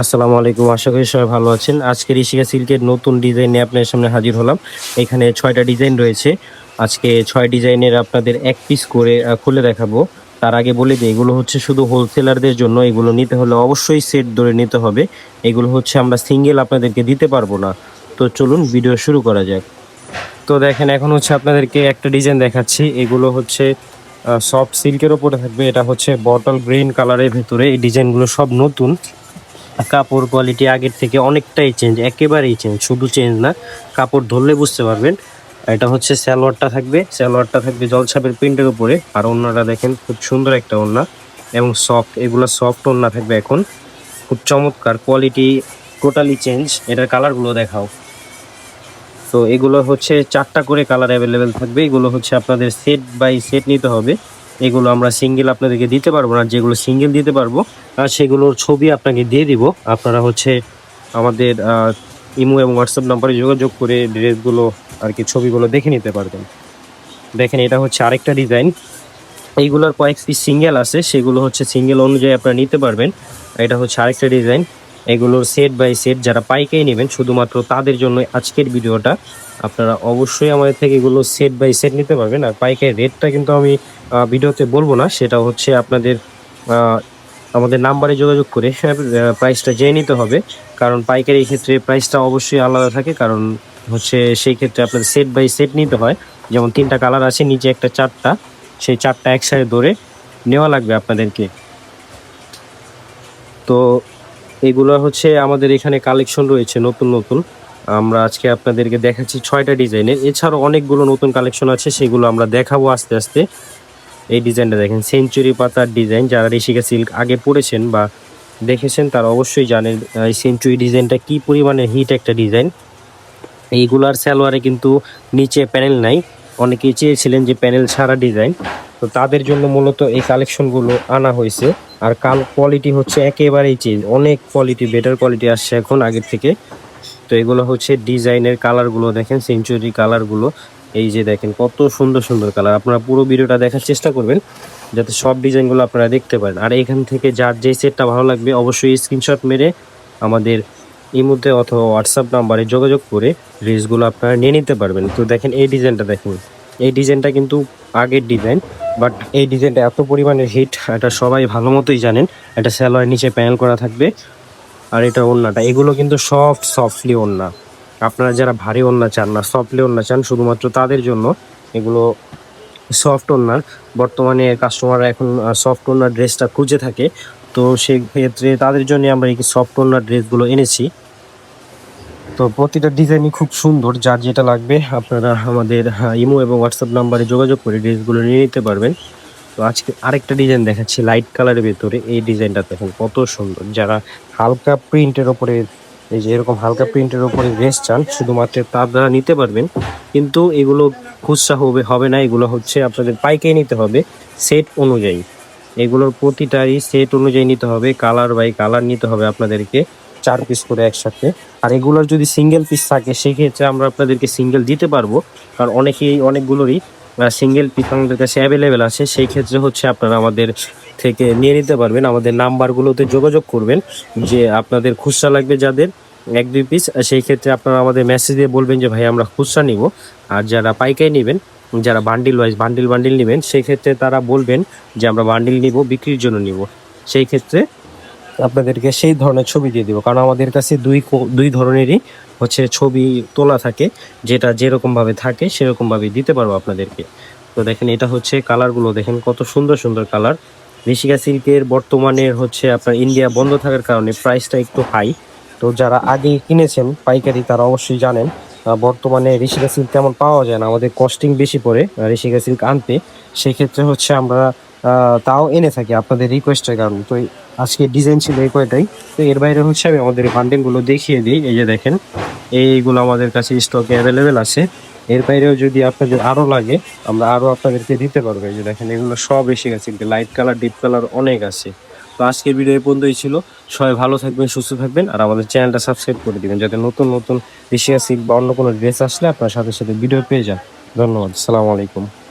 আসসালামু আলাইকুম। আশা করি সবাই ভালো আছেন। আজকে ঋষিকা সিল্কের নতুন ডিজাইন নিয়ে আপনাদের সামনে হাজির হলাম। এখানে ছয়টা ডিজাইন রয়েছে। আজকে ছয় ডিজাইনের আপনাদের এক পিস করে খুলে দেখাবো। তার আগে বলে দিই, এগুলো হচ্ছে শুধু হোলসেলারদের জন্য। এগুলো নিতে হলে অবশ্যই সেট ধরে নিতে হবে। এগুলো হচ্ছে আমরা সিঙ্গেল আপনাদেরকে দিতে পারব না। তো চলুন ভিডিও শুরু করা যাক। তো দেখেন, এখন হচ্ছে আপনাদেরকে একটা ডিজাইন দেখাচ্ছি। এগুলো হচ্ছে সফট সিল্কের ওপরে থাকবে। এটা হচ্ছে বটল গ্রিন কালারের ভেতরে। এই ডিজাইনগুলো সব নতুন। কাপড় কোয়ালিটি আগের থেকে অনেকটাই চেঞ্জ একেবারেই চেঞ্জ শুধু চেঞ্জ না, কাপড় ধরলে বুঝতে পারবেন। এটা হচ্ছে স্যালোয়ারটা থাকবে স্যালোয়ারটা থাকবে জলছাপের প্রিন্টের উপরে, আর অন্যটা দেখেন খুব সুন্দর একটা ওড়না এবং সফট এগুলো সফট ওড়না থাকবে এখন। খুব চমৎকার কোয়ালিটি টোটালি চেঞ্জ এটার কালারগুলো দেখাও। তো এগুলো হচ্ছে চারটা করে কালার অ্যাভেলেবেল থাকবে, এগুলো হচ্ছে আপনাদের সেট বাই সেট নিতে হবে। এগুলো আমরা সিঙ্গেল আপনাদেরকে দিতে পারব না, যেগুলো সিঙ্গেল দিতে পারব আর সেগুলোর ছবি আপনাকে দিয়ে দিব। আপনারা হচ্ছে আমাদের ইমো এবং হোয়াটসঅ্যাপ নাম্বারে যোগাযোগ করে ড্রেসগুলো আর কি ছবিগুলো দেখে নিতে পারবেন। দেখেন এটা হচ্ছে আরেকটা ডিজাইন এইগুলোর কয়েক পিস সিঙ্গেল আছে, সেগুলো হচ্ছে সিঙ্গেল অনুযায়ী আপনারা নিতে পারবেন। এটা হচ্ছে আরেকটা ডিজাইন এগুলোর সেট বাই সেট যারা পাইকারি নেবেন, শুধুমাত্র তাদের জন্য আজকের ভিডিওটা। আপনারা অবশ্যই আমাদের থেকে এগুলো সেট বাই সেট নিতে পারবেন। আর পাইকারি রেটটা কিন্তু আমি ভিডিওতে বলব না। সেটা হচ্ছে আপনাদের আমাদের নাম্বারে যোগাযোগ করে প্রাইসটা জেনে নিতে হবে। কারণ পাইকারি ক্ষেত্রে প্রাইসটা অবশ্যই আলাদা থাকে। কারণ হচ্ছে সেই ক্ষেত্রে আপনাদের সেট বাই সেট নিতে হয়। যেমন তিনটা কালার আছে, নিচে একটা চারটা। সেই চারটা একসাথে ধরে নেওয়া লাগবে আপনাদেরকে। তো এগুলো হচ্ছে আমাদের এখানে কালেকশন রয়েছে নতুন নতুন। আমরা আজকে আপনাদেরকে দেখাচ্ছি ছয়টা ডিজাইনের এছাড়াও অনেকগুলো নতুন কালেকশন আছে, সেগুলো আমরা দেখাবো আস্তে আস্তে। এই ডিজাইনটা দেখেন সেঞ্চুরি পাতার ডিজাইন। যারা ঋষিকা সিল্ক আগে পড়েছেন বা দেখেছেন, তারা অবশ্যই জানেন এই সেঞ্চুরি ডিজাইনটা কি পরিমাণে হিট একটা ডিজাইন। এইগুলার সালোয়ারে কিন্তু নিচে প্যানেল নাই। অনেকেই চেয়েছিলেন যে প্যানেল ছাড়া ডিজাইন। তো তাদের জন্য মূলত এই কালেকশনগুলো আনা হয়েছে। আর কাল কোয়ালিটি হচ্ছে একেবারেই চেঞ্জ অনেক কোয়ালিটি বেটার কোয়ালিটি আসছে এখন আগের থেকে। তো এগুলো হচ্ছে ডিজাইনের কালারগুলো দেখেন সেঞ্চুরি কালারগুলো। এই যে দেখেন, কত সুন্দর সুন্দর কালার। আপনারা পুরো ভিডিওটা দেখার চেষ্টা করবেন, যাতে সব ডিজাইনগুলো আপনারা দেখতে পারেন। আর এখান থেকে যার যে সেটটা ভালো লাগবে, অবশ্যই স্ক্রিনশট মেরে আমাদের ইমুতে অথবা হোয়াটসঅ্যাপ নাম্বারে যোগাযোগ করে ড্রেসগুলো আপনারা নিয়ে নিতে পারবেন। তো দেখেন এই ডিজাইনটা দেখুন। এই ডিজাইনটা কিন্তু আগের ডিজাইন বাট এই ডিজাইনটা এত পরিমাণে হিট এটা সবাই ভালো মতোই জানেন। এটা স্যালোয়ার নিচে প্যানেল করা থাকবে, আর এটা ওড়নাটা এগুলো কিন্তু সফট সফটলি ওড়না আপনারা যারা ভারী ওড়না চান না সফটলি ওড়না চান, শুধুমাত্র তাদের জন্য এগুলো সফট ওড়নার বর্তমানে কাস্টমাররা এখন সফট ওড়নার ড্রেসটা খুঁজে থাকে, তো সেই ক্ষেত্রে তাদের জন্য আমরা এই সফট ওড়নার ড্রেসগুলো এনেছি। তো প্রতিটা ডিজাইনই খুব সুন্দর যার যেটা লাগবে আপনারা আমাদের আহ, ইমো এবং হোয়াটসঅ্যাপ নাম্বারে যোগাযোগ করে ড্রেসগুলো নিয়ে নিতে পারবেন। তো আজকে আরেকটা ডিজাইন দেখাচ্ছি লাইট কালারের ভেতরে। এই ডিজাইনটা দেখুন কত সুন্দর। যারা হালকা প্রিন্টের ওপরে এই যে এরকম হালকা প্রিন্টের ওপরে ড্রেস চান শুধুমাত্র তারা নিতে পারবেন। কিন্তু এগুলো খুচরা হবে হবে না। এগুলো হচ্ছে আপনাদের পাইকারি নিতে হবে সেট অনুযায়ী। এগুলোর প্রতিটারই সেট অনুযায়ী নিতে হবে কালার বাই কালার নিতে হবে আপনাদেরকে। চার পিস করে একসাথে। আর এগুলোর যদি সিঙ্গেল পিস থাকে, সেক্ষেত্রে আমরা আপনাদেরকে সিঙ্গেল দিতে পারব। কারণ অনেকেই, অনেকগুলোরই সিঙ্গেল পিস আমাদের কাছে অ্যাভেলেবেল আছে। সেই ক্ষেত্রে হচ্ছে আপনারা আমাদের থেকে নিয়ে নিতে পারবেন। আমাদের নাম্বারগুলোতে যোগাযোগ করবেন যে আপনাদের খুচরা লাগবে যাদের এক, দুই পিস সেই ক্ষেত্রে আপনারা আমাদের মেসেজ দিয়ে বলবেন যে, ভাই, আমরা খুচরা নিব। আর যারা পাইকারি নেবেন, যারা বান্ডিল ওয়াইজ বান্ডিল বান্ডিল নেবেন সেই ক্ষেত্রে তারা বলবেন যে, আমরা বান্ডিল নিব, বিক্রির জন্য নিব। সেই ক্ষেত্রে আপনাদেরকে সেই ধরনের ছবি দিয়ে দিব। কারণ আমাদের কাছে দুই দুই ধরনেরই হচ্ছে ছবি তোলা থাকে, যেটা যেরকম ভাবে থাকে সেরকম ভাবে দিতে পারব আপনাদেরকে। তো দেখেন, এটা হচ্ছে কালারগুলো দেখেন, কত সুন্দর সুন্দর কালার। ঋষিকা সিল্কের বর্তমানে হচ্ছে আপনার ইন্ডিয়া বন্ধ থাকার কারণে প্রাইসটা একটু হাই। তো যারা আগে কিনেছেন পাইকারি, তারা অবশ্যই জানেন বর্তমানে ঋষিকা সিল্ক তেমন পাওয়া যায় না। আমাদের কস্টিং বেশি পড়ে ঋষিকা সিল্ক আনতে। সেক্ষেত্রে হচ্ছে আমরা তাও এনে থাকি আপনাদের রিকোয়েস্টের কারণে। তো আজকে ডিজাইন ছিল এই কয়টাই। তো এর বাইরে হচ্ছে আমি আমাদের বান্ডেলগুলো দেখিয়ে দিই। এই যে দেখেন, এইগুলো আমাদের কাছে স্টকে অ্যাভেলেবেল আছে। এর বাইরেও যদি আপনাদের আরও লাগে, আমরা আরও আপনাদেরকে দিতে পারব। এই যে দেখেন, এগুলো সব এসে গেছে। লাইট কালার ডিপ কালার অনেক আছে। তো আজকের ভিডিও পর্যন্তই ছিল। সবাই ভালো থাকবেন, সুস্থ থাকবেন আর আমাদের চ্যানেলটা সাবস্ক্রাইব করে দিবেন। যাতে নতুন নতুন এশিয়া সিল্ক বা অন্য কোনো ড্রেস আসলে আপনার সাথে সাথে ভিডিও পেয়ে যান। ধন্যবাদ। সালামু আলাইকুম।